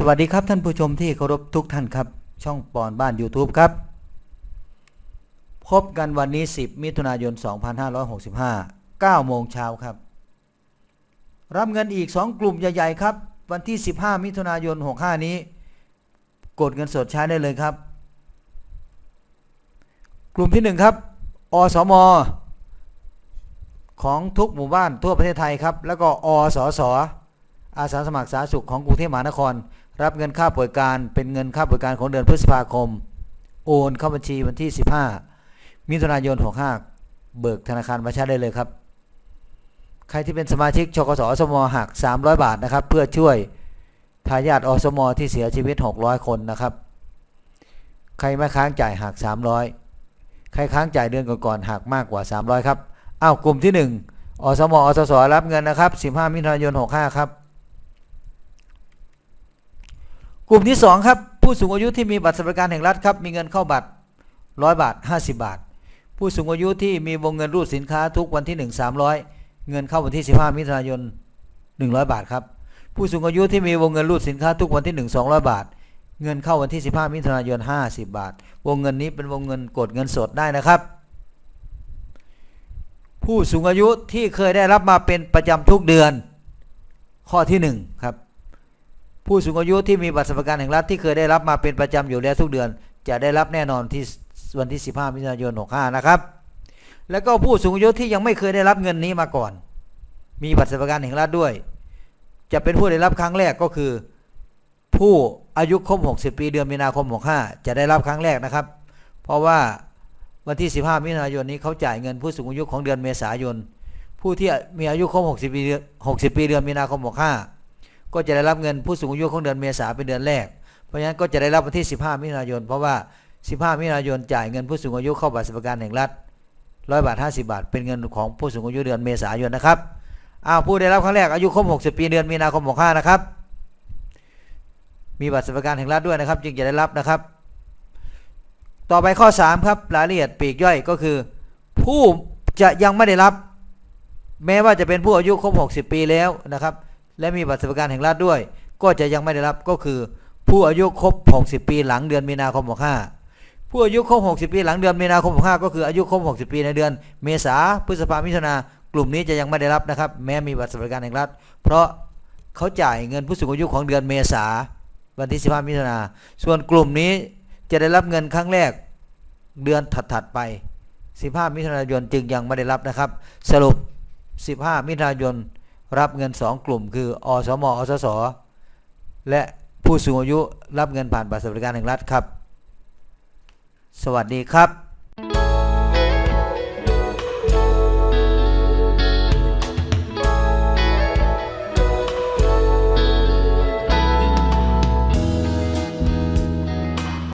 สวัสดีครับท่านผู้ชมที่เคารพทุกท่านครับ ช่องปอนบ้าน YouTube ครับ พบกันวันนี้ 10 มิถุนายน 2565 9โมงเช้าครับ รับเงินอีก 2 กลุ่มใหญ่ๆครับ วันที่ 15 มิถุนายน 65 นี้ กดเงินสดใช้ได้เลยครับ กลุ่มที่ 1 ครับ อสม ของทุกหมู่บ้านทั่วประเทศไทยครับ แล้วก็อสส อาสาสมัครสาธารณสุขของกรุงเทพมหานคร รับเงินค่าป่วยการเป็นเงินค่าป่วยการของเดือนพฤษภาคม โอนเข้าบัญชีวันที่ 15 มิถุนายน 65 เบิกธนาคารมาใช้ได้เลยครับ ใครที่เป็นสมาชิกชกสอสมหัก 300 บาทนะครับ เพื่อช่วยทายาทอสมที่เสียชีวิต 600 คนนะครับ ใครไม่ค้างจ่ายหัก 300 ใครค้างจ่ายเดือนก่อนๆหักมากกว่า 300 ครับอ้าวกลุ่มที่ 1อสมอสสรับเงินนะครับ 15 มิถุนายน 65 ครับ กลุ่มที่ 2 ครับ ผู้สูงอายุที่มีบัตรสวัสดิการแห่งรัฐครับ มีเงินเข้าบัตร 100 บาท 50 บาท ผู้สูงอายุที่มีวงเงินรูดสินค้าทุกวันที่ 1 300 เงินเข้าวันที่ 15 มิถุนายน 100 บาทครับ ผู้สูงอายุที่มีวงเงินรูดสินค้าทุกวันที่ 1 200 บาท เงินเข้าวันที่ 15 มิถุนายน 50 บาท วงเงินนี้เป็นวงเงินกดเงินสดได้นะครับ ผู้สูงอายุที่เคยได้รับมาเป็นประจำทุกเดือน ข้อที่1ครับ ผู้สูงอายุที่มีบัตรสวัสดิการแห่งรัฐที่เคยได้รับมาเป็นประจำอยู่แล้วทุกเดือน จะได้รับแน่นอนที่วันที่ 15 มิถุนายน 65 นะครับ แล้วก็ผู้สูงอายุที่ยังไม่เคยได้รับเงินนี้มาก่อน มีบัตรสวัสดิการแห่งรัฐด้วย จะเป็นผู้ได้รับครั้งแรกก็คือ ผู้อายุครบ 60 ปีเดือนมีนาคม 65 จะได้รับครั้งแรกนะครับ เพราะว่าวันที่ 15 มิถุนายนนี้เขาจ่ายเงินผู้สูงอายุของเดือนเมษายน ผู้ที่มีอายุครบ 60 ปี 60 ปีเดือนมีนาคม 65 ก็จะได้รับเงินผู้สูงอายุของเดือนเมษาเป็นเดือนแรก เพราะฉะนั้นก็จะได้รับวันที่ 15 มิถุนายน เพราะว่า 15 มิถุนายนจ่ายเงินผู้สูงอายุเข้าบัตรสวัสดิการแห่งรัฐ100บาท50บาท เป็นเงินของผู้สูงอายุเดือนเมษายนนะครับอ้าวผู้ได้รับครั้งแรกอายุครบ60 ปีเดือนมีนาคม65นะครับ มีบัตรสวัสดิการแห่งรัฐด้วยนะครับ จึงจะได้รับนะครับ ต่อไปข้อ 3 ครับรายละเอียดปีกย่อยก็คือ ผู้จะยังไม่ได้รับ แม้ว่าจะเป็นผู้อายุครบ60 ปีแล้วนะครับ และมีบัตรสวัสดิการแห่งรัฐด้วย ก็จะยังไม่ได้รับก็คือ ผู้อายุครบ 60 ปีหลังเดือนมีนาคม 65 ผู้อายุครบ 60 ปีหลังเดือนมีนาคม 65 ก็คืออายุครบ 60 ปีในเดือน เมษาพฤษภามิถุนากลุ่มนี้จะยังไม่ได้รับนะครับ แม้มีบัตรสวัสดิการแห่งรัฐ เพราะเขาจ่ายเงินผู้สูงอายุของเดือนเมษาวันที่15มิถุนาส่วนกลุ่มนี้จะได้รับเงินครั้งแรกเดือนถัดๆไป 15 มิถุนายนจึงยังไม่ได้รับนะครับ สรุป 15 มิถุนายน รับเงิน 2 กลุ่ม คืออสมอสส และผู้สูงอายุรับเงินผ่านบัตรสวัสดิการแห่งรัฐครับ สวัสดีครับ